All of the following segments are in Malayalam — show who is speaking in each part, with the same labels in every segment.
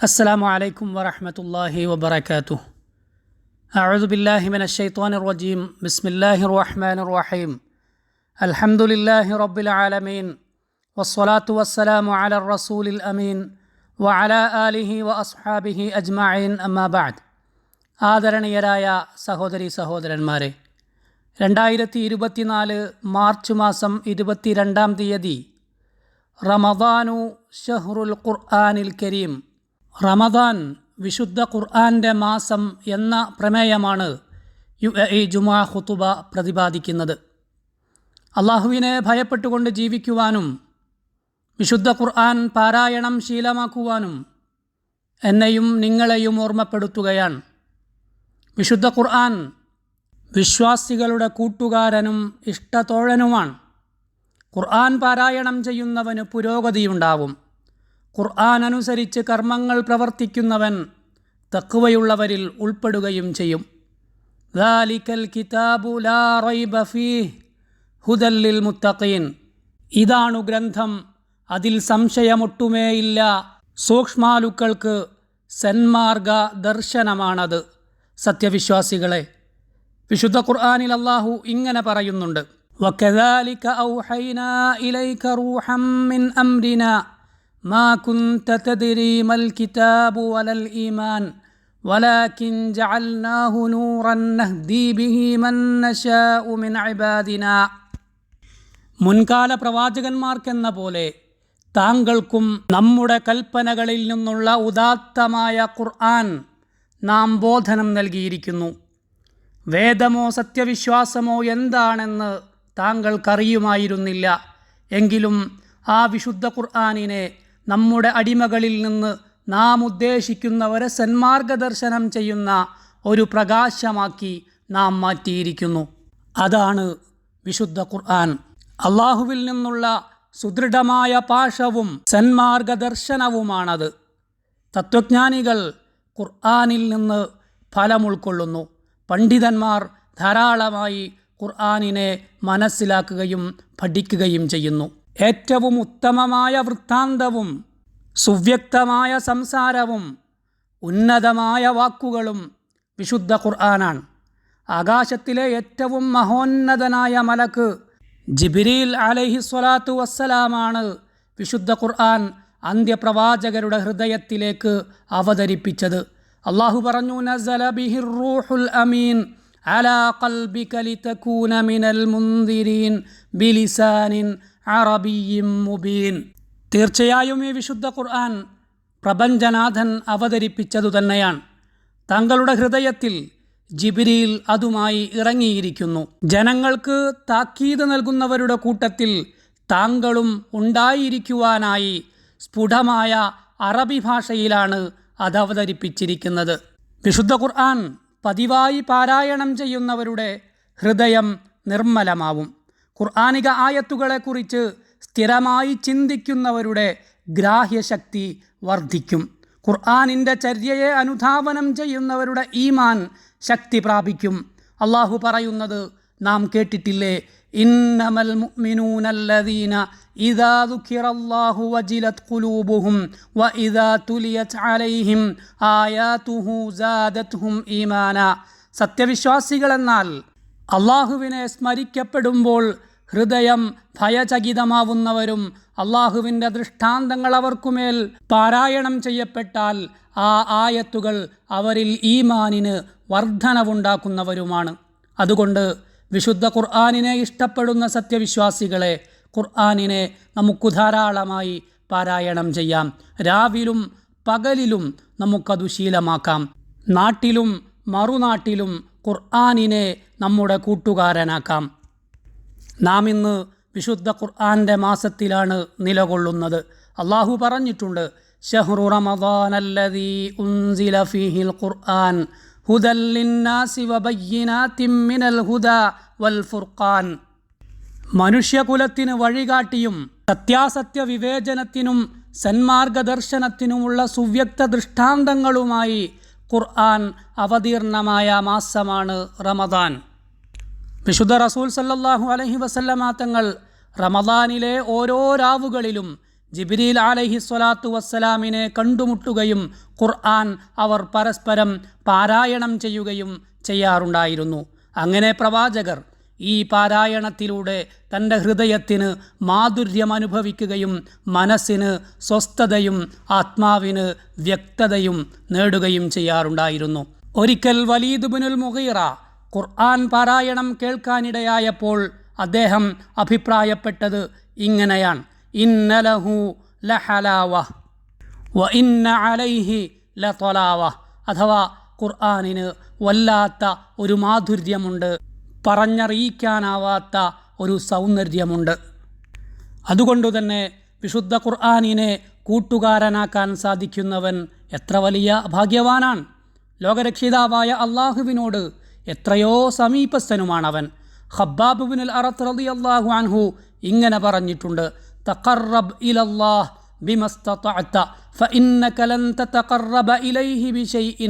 Speaker 1: السلام عليكم ورحمة الله وبركاته أعوذ بالله من الشيطان الرجيم بسم الله الرحمن الرحيم الحمد لله رب العالمين والصلاة والسلام على الرسول الأمين وعلى آله وأصحابه أجمعين أما بعد ആദരണീയരായ സഹോദരി സഹോദരന്മാരെ രണ്ടായിരത്തി ഇരുപത്തിനാല് മാർച്ച് മാസം ഇരുപത്തിരണ്ടാം തീയതി റമദാനു ഷഹ്റുൽ ഖുർആനിൽ കരീം റമദാൻ വിശുദ്ധ ഖുർആാന്റെ മാസം എന്ന പ്രമേയമാണ് യു എ ജുമാ ഹുത്തുബ പ്രതിപാദിക്കുന്നത്. അള്ളാഹുവിനെ ഭയപ്പെട്ടുകൊണ്ട് ജീവിക്കുവാനും വിശുദ്ധ ഖുർആൻ പാരായണം ശീലമാക്കുവാനും എന്നെയും നിങ്ങളെയും ഓർമ്മപ്പെടുത്തുകയാണ്. വിശുദ്ധ ഖുർആൻ വിശ്വാസികളുടെ കൂട്ടുകാരനും ഇഷ്ടത്തോഴനുമാണ് ഖുർആൻ പാരായണം ചെയ്യുന്നവന് പുരോഗതിയുണ്ടാവും. ഖുർആൻ അനുസരിച്ച് കർമ്മങ്ങൾ പ്രവർത്തിക്കുന്നവൻ തക്കുവയുള്ളവരിൽ ഉൾപ്പെടുകയും ചെയ്യും ദാലിക്കൽ കിതാബു ലാ റൈബ ഫീഹ് ഹുദല്ലിൽ മുത്തഖീൻ ഇതാണു ഗ്രന്ഥം അതിൽ സംശയമൊട്ടുമേയില്ല സൂക്ഷ്മാലുക്കൾക്ക് സന്മാർഗ ദർശനമാണത് സത്യവിശ്വാസികളെ വിശുദ്ധ ഖുർആനിൽ അള്ളാഹു ഇങ്ങനെ പറയുന്നുണ്ട് وكذلك أوحينا إليك روحا من أمرنا ما كنت تدري ما الكتاب ولا الإيمان ولكن جعلناه نورا نهدي به من نشاء من عبادنا മുൻകാല പ്രവാചകന്മാർക്കെന്ന പോലെ താങ്കൾക്കും നമ്മുടെ കൽപ്പനകളിൽ നിന്നുള്ള ഉദാത്തമായ ഖുർആൻ നാം ബോധനം നൽകിയിരിക്കുന്നു വേദമോ സത്യവിശ്വാസമോ എന്താണെന്ന് താങ്കൾക്കറിയുമായിരുന്നില്ല എങ്കിലും ആ വിശുദ്ധ ഖുർആാനിനെ നമ്മുടെ അടിമകളിൽ നിന്ന് നാം ഉദ്ദേശിക്കുന്നവരെ സന്മാർഗദർശനം ചെയ്യുന്ന ഒരു പ്രകാശമാക്കി നാം മാറ്റിയിരിക്കുന്നു. അതാണ് വിശുദ്ധ ഖുർആൻ. അള്ളാഹുവിൽ നിന്നുള്ള സുദൃഢമായ പാശവും സന്മാർഗദർശനവുമാണത്. തത്വജ്ഞാനികൾ ഖുർആാനിൽ നിന്ന് ഫലം ഉൾക്കൊള്ളുന്നു. പണ്ഡിതന്മാർ ധാരാളമായി ഖുർആാനിനെ മനസ്സിലാക്കുകയും പഠിക്കുകയും ചെയ്യുന്നു. ഏറ്റവും ഉത്തമമായ വൃത്താന്തവും സുവ്യക്തമായ സംസാരവും ഉന്നതമായ വാക്കുകളും വിശുദ്ധ ഖുർആനാണ്. ആകാശത്തിലെ ഏറ്റവും മഹോന്നതനായ മലക്ക് ജിബിരിൽ അലൈഹി സ്വലാത്തു വസ്സലാമാണ് വിശുദ്ധ ഖുർആൻ അന്ത്യപ്രവാചകരുടെ ഹൃദയത്തിലേക്ക് അവതരിപ്പിച്ചത്. അള്ളാഹു പറഞ്ഞു നസല ബിഹിർ റൂഹുൽ അമീൻ അലാ ഖൽബിക ലിതകൂന മിനൽ മുൻദിരീൻ ബിലിസാനിൻ അറബിയ്യിൻ മുബീൻ. തീർച്ചയായും ഈ വിശുദ്ധ ഖുർആൻ പ്രപഞ്ചനാഥൻ അവതരിപ്പിച്ചതു തന്നെയാണ്. തങ്ങളുടെ ഹൃദയത്തിൽ ജിബിരിയിൽ അതുമായി ഇറങ്ങിയിരിക്കുന്നു. ജനങ്ങൾക്ക് താക്കീത് നൽകുന്നവരുടെ കൂട്ടത്തിൽ താങ്കളും ഉണ്ടായിരിക്കുവാനായി സ്ഫുടമായ അറബി ഭാഷയിലാണ് അത് അവതരിപ്പിച്ചിരിക്കുന്നത്. വിശുദ്ധ ഖുർആൻ പതിവായി പാരായണം ചെയ്യുന്നവരുടെ ഹൃദയം നിർമ്മലമാവും. ഖുർആാനിക ആയത്തുകളെക്കുറിച്ച് സ്ഥിരമായി ചിന്തിക്കുന്നവരുടെ ഗ്രാഹ്യശക്തി വർദ്ധിക്കും. ഖുർആാനിന്റെ ചര്യയെ അനുധാവനം ചെയ്യുന്നവരുടെ ഈമാൻ ശക്തി പ്രാപിക്കും. അള്ളാഹു പറയുന്നത് നാം കേട്ടിട്ടില്ലേ? ഇന്നമൽ മുഅ്മിനൂനല്ലദീന ഇദാ ദുഖിറല്ലാഹു വജിലത് ഖുലൂബുഹും വ ഇദാ തുലിയത് അലൈഹിം ആയാതുഹു സാദത്ഹും ഈമാന. സത്യവിശ്വാസികളെന്നാൽ അള്ളാഹുവിനെ സ്മരിക്കപ്പെടുമ്പോൾ ഹൃദയം ഭയചകിതമാവുന്നവരും അള്ളാഹുവിന്റെ ദൃഷ്ടാന്തങ്ങൾ അവർക്കുമേൽ പാരായണം ചെയ്യപ്പെട്ടാൽ ആ ആയത്തുകൾ അവരിൽ ഈമാനിന് വർധനവുണ്ടാക്കുന്നവരുമാണ്. അതുകൊണ്ട് വിശുദ്ധ ഖുർആാനിനെ ഇഷ്ടപ്പെടുന്ന സത്യവിശ്വാസികളെ ഖുർആാനിനെ നമുക്ക് ധാരാളമായി പാരായണം ചെയ്യാം. രാവിലും പകലിലും നമുക്കതു ശീലമാക്കാം. നാട്ടിലും മറുനാട്ടിലും ഖുർആാനിനെ നമ്മുടെ കൂട്ടുകാരനാക്കാം. നാം ഇന്ന് വിശുദ്ധ ഖുർആാന്റെ മാസത്തിലാണ് നിലകൊള്ളുന്നത്. അള്ളാഹു പറഞ്ഞിട്ടുണ്ട് ഷഹ്റു റമദാനല്ലദീ ഉൻസില ഫീഹിൽ ഖുർആൻ മിനൽ വൽ ഫുർഖാൻ. മനുഷ്യകുലത്തിന് വഴികാട്ടിയും സത്യാസത്യ വിവേചനത്തിനും സന്മാർഗദർശനത്തിനുമുള്ള സുവ്യക്ത ദൃഷ്ടാന്തങ്ങളുമായി ഖുർആൻ അവതീർണമായ മാസമാണ് റമദാൻ. വിശുദ്ധ റസൂൽ സല്ലാഹു അലഹി വസല്ലമ തങ്ങൾ റമദാനിലെ ഓരോ രാവുകളിലും ജിബിരിൽ അലഹി സ്വലാത്തു വസ്സലാമിനെ കണ്ടുമുട്ടുകയും ഖുർആൻ അവർ പരസ്പരം പാരായണം ചെയ്യുകയും ചെയ്യാറുണ്ടായിരുന്നു. അങ്ങനെ പ്രവാചകർ ഈ പാരായണത്തിലൂടെ തന്റെ ഹൃദയത്തിന് മാധുര്യം അനുഭവിക്കുകയും മനസ്സിന് സ്വസ്ഥതയും ആത്മാവിന് വ്യക്തതയും നേടുകയും ചെയ്യാറുണ്ടായിരുന്നു. ഒരിക്കൽ വലീദ് ബിനുൽ മുഗീറ ഖുർആൻ പാരായണം കേൾക്കാനിടയായപ്പോൾ അദ്ദേഹം അഭിപ്രായപ്പെട്ടത് ഇങ്ങനെയാണ്. ഇന്നലഹു ലഹലാവ വ ഇന്ന അലൈഹി ലതൊലാവ അഥവാ ഖുർആനിന് വല്ലാത്ത ഒരു മാധുര്യമുണ്ട് പറഞ്ഞറിയിക്കാനാവാത്ത ഒരു സൗന്ദര്യമുണ്ട്. അതുകൊണ്ടുതന്നെ വിശുദ്ധ ഖുർആാനിനെ കൂട്ടുകാരനാക്കാൻ സാധിക്കുന്നവൻ എത്ര വലിയ ഭാഗ്യവാനാണ്. ലോകരക്ഷിതാവായ അള്ളാഹുവിനോട് എത്രയോ സമീപസ്ഥനുമാണവൻ ഖബ്ബാബ് ബിനുൽ അറത്ത് റളി അള്ളാഹു അൻഹു ഇങ്ങനെ പറഞ്ഞിട്ടുണ്ട് തഖറബ് ഇലല്ലാഹ് بما فإنك لن تتقرب إليه بشيء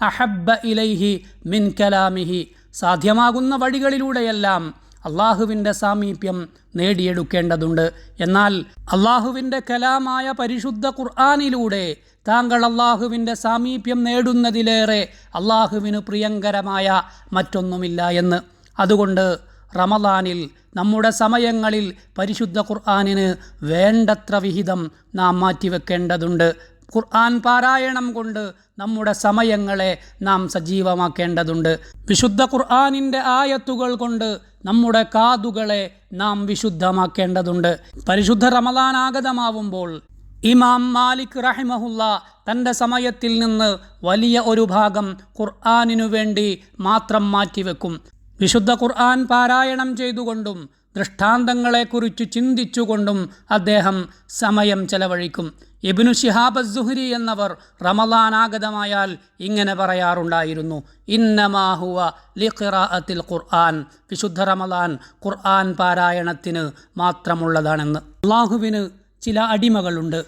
Speaker 1: أحب إليه من كلامه സാധ്യമാകുന്ന വഴികളിലൂടെയെല്ലാം അള്ളാഹുവിന്റെ സാമീപ്യം നേടിയെടുക്കേണ്ടതുണ്ട്. എന്നാൽ അള്ളാഹുവിന്റെ കലാമായ പരിശുദ്ധ ഖുർആാനിലൂടെ താങ്കൾ അള്ളാഹുവിന്റെ സാമീപ്യം നേടുന്നതിലേറെ അള്ളാഹുവിന് പ്രിയങ്കരമായ മറ്റൊന്നുമില്ല എന്ന്. അതുകൊണ്ട് റമദാനിൽ നമ്മുടെ സമയങ്ങളിൽ പരിശുദ്ധ ഖുർആാനിന് വേണ്ടത്ര വിഹിതം നാം മാറ്റിവെക്കേണ്ടതുണ്ട്. ഖുർആൻ പാരായണം കൊണ്ട് നമ്മുടെ സമയങ്ങളെ നാം സജീവമാക്കേണ്ടതുണ്ട്. വിശുദ്ധ ഖുർആാനിന്റെ ആയത്തുകൾ കൊണ്ട് നമ്മുടെ കാതുകളെ നാം വിശുദ്ധമാക്കേണ്ടതുണ്ട്. പരിശുദ്ധ റമദാൻ ആഗതമാവുമ്പോൾ ഇമാം മാലിക് റഹിമഹുല്ല തന്റെ സമയത്തിൽ നിന്ന് വലിയ ഒരു ഭാഗം ഖുർആാനിനു വേണ്ടി മാത്രം മാറ്റിവെക്കും. വിശുദ്ധ ഖുർആൻ പാരായണം ചെയ്തുകൊണ്ടും ദൃഷ്ടാന്തങ്ങളെക്കുറിച്ച് ചിന്തിച്ചുകൊണ്ടും അദ്ദേഹം സമയം ചെലവഴിക്കും. ഇബ്നു ഷിഹാബ് സുഹരി എന്നവർ റമലാനാഗതമായാൽ ഇങ്ങനെ പറയാറുണ്ടായിരുന്നു ഇന്നമാഹുവ ലിഖിറാഅത്തിൽ ഖുർആൻ. വിശുദ്ധ റമലാൻ ഖുർആൻ പാരായണത്തിന് മാത്രമുള്ളതാണെന്ന്. അള്ളാഹുവിന് ചില അടിമകളുണ്ട്.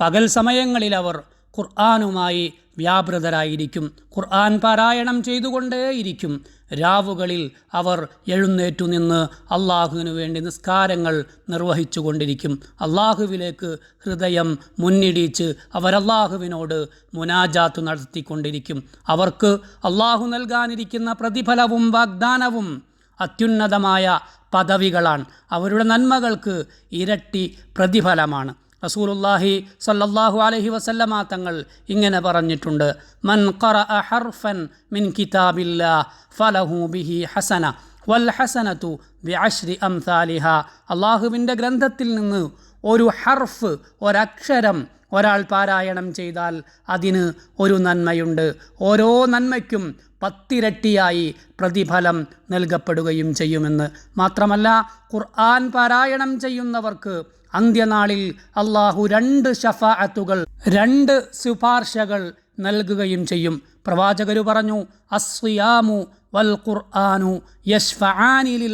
Speaker 1: പകൽ സമയങ്ങളിൽ അവർ ഖുർആാനുമായി വ്യാപൃതരായിരിക്കും. ഖുർആൻ പാരായണം ചെയ്തുകൊണ്ടേയിരിക്കും. രാവുകളിൽ അവർ എഴുന്നേറ്റു നിന്ന് അള്ളാഹുവിനു വേണ്ടി നിസ്കാരങ്ങൾ നിർവഹിച്ചു കൊണ്ടിരിക്കും അള്ളാഹുവിലേക്ക് ഹൃദയം മുന്നിടിച്ച് അവരല്ലാഹുവിനോട് മുനാജാത്ത് നടത്തിക്കൊണ്ടിരിക്കും. അവർക്ക് അള്ളാഹു നൽകാനിരിക്കുന്ന പ്രതിഫലവും വാഗ്ദാനവും അത്യുന്നതമായ പദവികളാണ്. അവരുടെ നന്മകൾക്ക് ഇരട്ടി പ്രതിഫലമാണ്. റസൂലുല്ലാഹി സല്ലല്ലാഹു അലൈഹി വസല്ലമ തങ്ങൾ ഇങ്ങനെ പറഞ്ഞിട്ടുണ്ട്. മൻ ഖറഅ ഹർഫൻ മിൻ കിതാബില്ലാ ഫലഹു ബിഹി ഹസന വൽ ഹസനതു ബിഅശ്രി അംസാലിഹ. അള്ളാഹുവിന്റെ ഗ്രന്ഥത്തിൽ നിന്ന് ഒരു ഹർഫ് ഒരക്ഷരം ഒരാൾ പാരായണം ചെയ്താൽ അതിന് ഒരു നന്മയുണ്ട്. ഓരോ നന്മയ്ക്കും പത്തിരട്ടിയായി പ്രതിഫലം നൽകപ്പെടുകയും ചെയ്യുമെന്ന്. മാത്രമല്ല ഖുർആൻ പാരായണം ചെയ്യുന്നവർക്ക് അന്ത്യനാളിൽ അള്ളാഹു രണ്ട് ഷഫാഅത്തുകൾ രണ്ട് ശുപാർശകൾ നൽകുകയും ചെയ്യും. പ്രവാചകര് പറഞ്ഞു അസ്വിയാമു വൽ ഖുർആാനു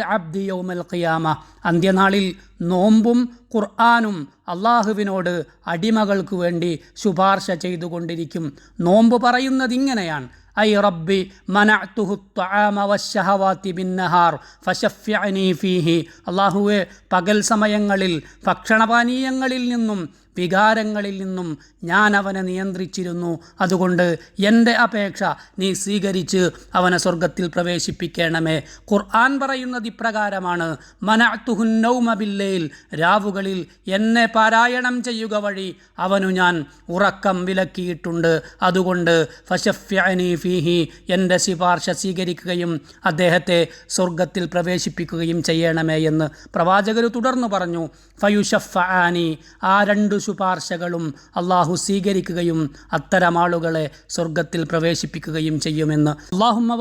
Speaker 1: അബ്ദി യൗമൽ ഖിയാമ. അന്ത്യനാളിൽ നോമ്പും ഖുർആാനും അള്ളാഹുവിനോട് അടിമകൾക്ക് വേണ്ടി ശുപാർശ ചെയ്തുകൊണ്ടിരിക്കും. നോമ്പ് പറയുന്നത് ഇങ്ങനെയാണ്. ഐ റബ്ബി മനഅ്തുഹു ത്വആമ വശഹവാത്തി ബിന്നഹാർ ഫശഫ്യഅനി ഫീഹി. അള്ളാഹുവെ പകൽ സമയങ്ങളിൽ ഭക്ഷണപാനീയങ്ങളിൽ നിന്നും വികാരങ്ങളിൽ നിന്നും ഞാൻ അവനെ നിയന്ത്രിച്ചിരുന്നു. അതുകൊണ്ട് എന്റെ അപേക്ഷ നീ സ്വീകരിച്ച് അവനെ സ്വർഗത്തിൽ പ്രവേശിപ്പിക്കണമേ. ഖുർആൻ പറയുന്നത് ഇപ്രകാരമാണ്. മനഅത്തുഹുന്നൗമബില്ലയിൽ രാവുകളിൽ എന്നെ പാരായണം ചെയ്യുക വഴി അവനു ഞാൻ ഉറക്കം വിലക്കിയിട്ടുണ്ട്. അതുകൊണ്ട് ഫഷഫ്യനീഫിഹി ഫീഹി എന്റെ ശിപാർശ സ്വീകരിക്കുകയും അദ്ദേഹത്തെ സ്വർഗത്തിൽ പ്രവേശിപ്പിക്കുകയും ചെയ്യണമേ എന്ന് പ്രവാചകർ തുടർന്ന് പറഞ്ഞു. ഫയുഷഫാനി ആ രണ്ടു ശുപാർശകളും അള്ളാഹു സ്വീകരിക്കുകയും അത്തരം ആളുകളെ സ്വർഗത്തിൽ പ്രവേശിപ്പിക്കുകയും ചെയ്യുമെന്ന്. അള്ളാഹുമ്മ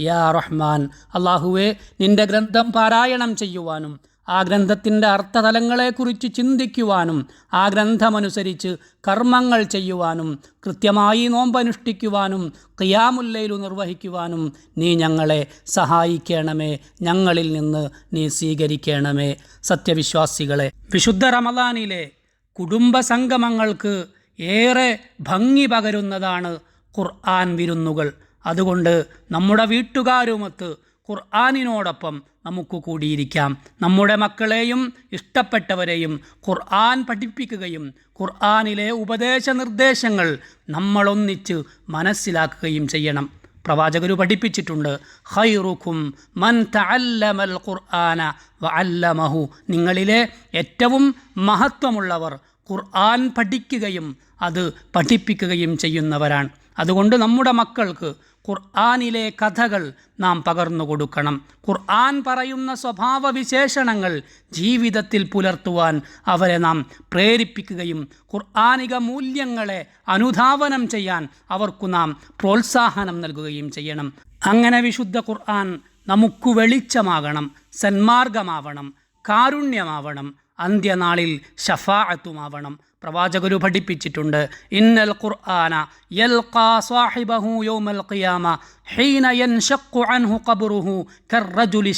Speaker 1: യാ റഹ്മാൻ അള്ളാഹുവെ നിന്റെ ഗ്രന്ഥം പാരായണം ചെയ്യുവാനും ആ ഗ്രന്ഥത്തിന്റെ അർത്ഥതലങ്ങളെക്കുറിച്ച് ചിന്തിക്കുവാനും ആ ഗ്രന്ഥമനുസരിച്ച് കർമ്മങ്ങൾ ചെയ്യുവാനും കൃത്യമായി നോമ്പനുഷ്ഠിക്കുവാനും ഖിയാമുല്ലയിലു നിർവഹിക്കുവാനും നീ ഞങ്ങളെ സഹായിക്കണമേ. ഞങ്ങളിൽ നിന്ന് നീ സ്വീകരിക്കണമേ. സത്യവിശ്വാസികളെ വിശുദ്ധ റമദാനിലെ കുടുംബ സംഗമങ്ങൾക്ക് ഏറെ ഭംഗി പകരുന്നതാണ് ഖുർആൻ വിരുന്നുകൾ. അതുകൊണ്ട് നമ്മുടെ വീട്ടുകാരുമൊത്ത് ഖുർആാനിനോടൊപ്പം നമുക്ക് കൂടിയിരിക്കാം. നമ്മുടെ മക്കളെയും ഇഷ്ടപ്പെട്ടവരെയും ഖുർആൻ പഠിപ്പിക്കുകയും ഖുർആാനിലെ ഉപദേശ നിർദ്ദേശങ്ങൾ നമ്മളൊന്നിച്ച് മനസ്സിലാക്കുകയും ചെയ്യണം. പ്രവാചകർ പഠിപ്പിച്ചിട്ടുണ്ട് ഹൈറുഖും മൻ തഅല്ലമൽ ഖുർആന വ അല്ലമഹു നിങ്ങളിലെ ഏറ്റവും മഹത്വമുള്ളവർ ഖുർആൻ പഠിക്കുകയും അത് പഠിപ്പിക്കുകയും ചെയ്യുന്നവരാണ്. അതുകൊണ്ട് നമ്മുടെ മക്കൾക്ക് ഖുർആാനിലെ കഥകൾ നാം പകർന്നു കൊടുക്കണം. ഖുർആൻ പറയുന്ന സ്വഭാവ വിശേഷണങ്ങൾ ജീവിതത്തിൽ പുലർത്തുവാൻ അവരെ നാം പ്രേരിപ്പിക്കുകയും ഖുർആാനിക മൂല്യങ്ങളെ അനുധാവനം ചെയ്യാൻ അവർക്കു നാം പ്രോത്സാഹനം നൽകുകയും ചെയ്യണം. അങ്ങനെ വിശുദ്ധ ഖുർആൻ നമുക്ക് വെളിച്ചമാകണം സന്മാർഗമാവണം കാരുണ്യമാവണം. അന്ത്യനാളിൽ ഷഫാഅത്തുമാവണം പ്രവാചകരു പഠിപ്പിച്ചിട്ടുണ്ട് ഇന്നൽ ഖുർആന യൽഖാ സാഹിബഹു യൗമൽ ഖിയാമ ഹീന യൻഷഖു അൻഹു ഖബ്റുഹു കർറജുലി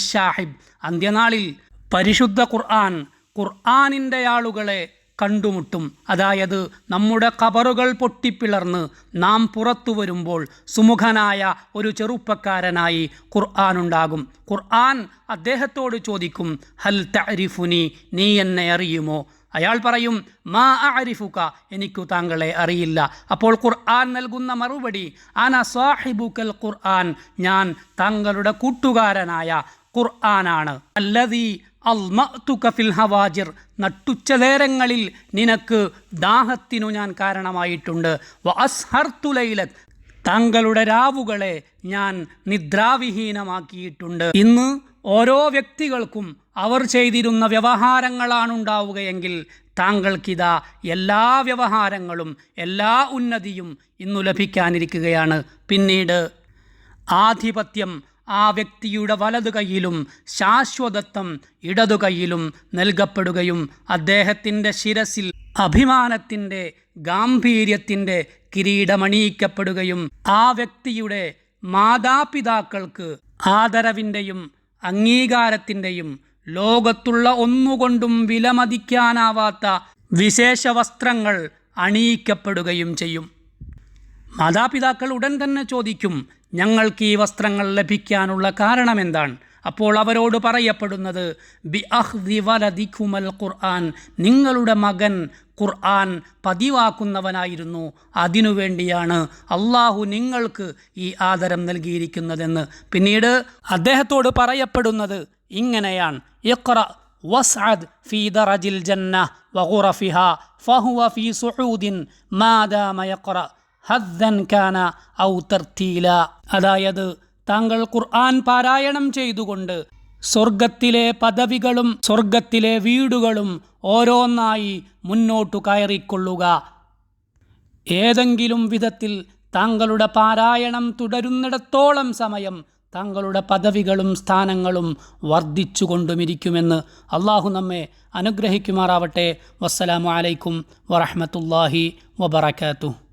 Speaker 1: അന്ത്യനാളിൽ പരിശുദ്ധ ഖുർആൻ ഖുർആനിന്റെ ആളുകളെ കണ്ടുമുട്ടും. അതായത് നമ്മുടെ കബറുകൾ പൊട്ടിപ്പിളർന്ന് നാം പുറത്തു വരുമ്പോൾ സുമുഖനായ ഒരു ചെറുപ്പക്കാരനായി ഖുർആൻ ഉണ്ടാകും. ഖുർആൻ അദ്ദേഹത്തോട് ചോദിക്കും ഹൽ തരിഫുനി നീ എന്നെ അറിയുമോ? അയാൾ പറയും മാ അരിഫുക എനിക്കു താങ്കളെ അറിയില്ല. അപ്പോൾ ഖുർആൻ നൽകുന്ന മറുപടി ആന സാഹിബുക്കൽ ഖുർആൻ? ഞാൻ താങ്കളുടെ കൂട്ടുകാരനായ ഖുർആനാണ്. അല്ലതീ അൽമഅ്തുക ഫിൽ ഹവാജിർ നട്ടുച്ചനേരങ്ങളിൽ നിനക്ക് ദാഹത്തിനു ഞാൻ കാരണമായിട്ടുണ്ട്. വ അസ്ഹർതു ലൈലക് താങ്കളുടെ രാവുകളെ ഞാൻ നിദ്രാവിഹീനമാക്കിയിട്ടുണ്ട്. ഇന്ന് ഓരോ വ്യക്തികൾക്കും അവർ ചെയ്തിരുന്ന വ്യവഹാരങ്ങളാണ് ഉണ്ടാവുകയെങ്കിൽ താങ്കൾക്കിതാ എല്ലാ വ്യവഹാരങ്ങളും എല്ലാ ഉന്നതിയും ഇന്നു ലഭിക്കാനിരിക്കുകയാണ്. പിന്നീട് ആധിപത്യം ആ വ്യക്തിയുടെ വലതു കൈയിലും ശാശ്വതത്വം ഇടതു കൈയിലും നൽകപ്പെടുകയും അദ്ദേഹത്തിന്റെ ശിരസിൽ അഭിമാനത്തിന്റെ ഗാംഭീര്യത്തിന്റെ കിരീടമണിയിക്കപ്പെടുകയും ആ വ്യക്തിയുടെ മാതാപിതാക്കൾക്ക് ആദരവിന്റെയും അംഗീകാരത്തിന്റെയും ലോകത്തുള്ള ഒന്നുകൊണ്ടും വിലമതിക്കാനാവാത്ത വിശേഷ വസ്ത്രങ്ങൾ അണിയിക്കപ്പെടുകയും ചെയ്യും. മാതാപിതാക്കൾ ഉടൻ തന്നെ ചോദിക്കും ഞങ്ങൾക്ക് ഈ വസ്ത്രങ്ങൾ ലഭിക്കാനുള്ള കാരണം എന്താണ് അപ്പോൾ അവരോട് പറയപ്പെടുന്നത് ബി അഹ്ദി വലദിക്കുമൽ ഖുർആൻ. നിങ്ങളുടെ മകൻ ഖുർആൻ പതിവാക്കുന്നവനായിരുന്നു. അതിനുവേണ്ടിയാണ് അള്ളാഹു നിങ്ങൾക്ക് ഈ ആദരം നൽകിയിരിക്കുന്നതെന്ന്. പിന്നീട് അദ്ദേഹത്തോട് പറയപ്പെടുന്നത് ഇങ്ങനെയാണ്. ഇഖ്റ വസ്അദ് ഫീ ദറജിൽ ജന്ന വഗുറഫിഹ ഫഹുവ ഫീ സുഊദിൻ മാദാമ ഹദ്ദൻ കാന ഔ അതായത് താങ്കൾ ഖുർആൻ പാരായണം ചെയ്തുകൊണ്ട് സ്വർഗത്തിലെ പദവികളും സ്വർഗത്തിലെ വീടുകളും ഓരോന്നായി മുന്നോട്ടു കയറിക്കൊള്ളുക. ഏതെങ്കിലും വിധത്തിൽ താങ്കളുടെ പാരായണം തുടരുന്നിടത്തോളം സമയം താങ്കളുടെ പദവികളും സ്ഥാനങ്ങളും വർദ്ധിച്ചുകൊണ്ടുമിരിക്കുമെന്ന് അള്ളാഹു നമ്മെ അനുഗ്രഹിക്കുമാറാവട്ടെ. വസ്സലാമു അലൈക്കും വറഹമത്തല്ലാഹി വബർക്കാത്തു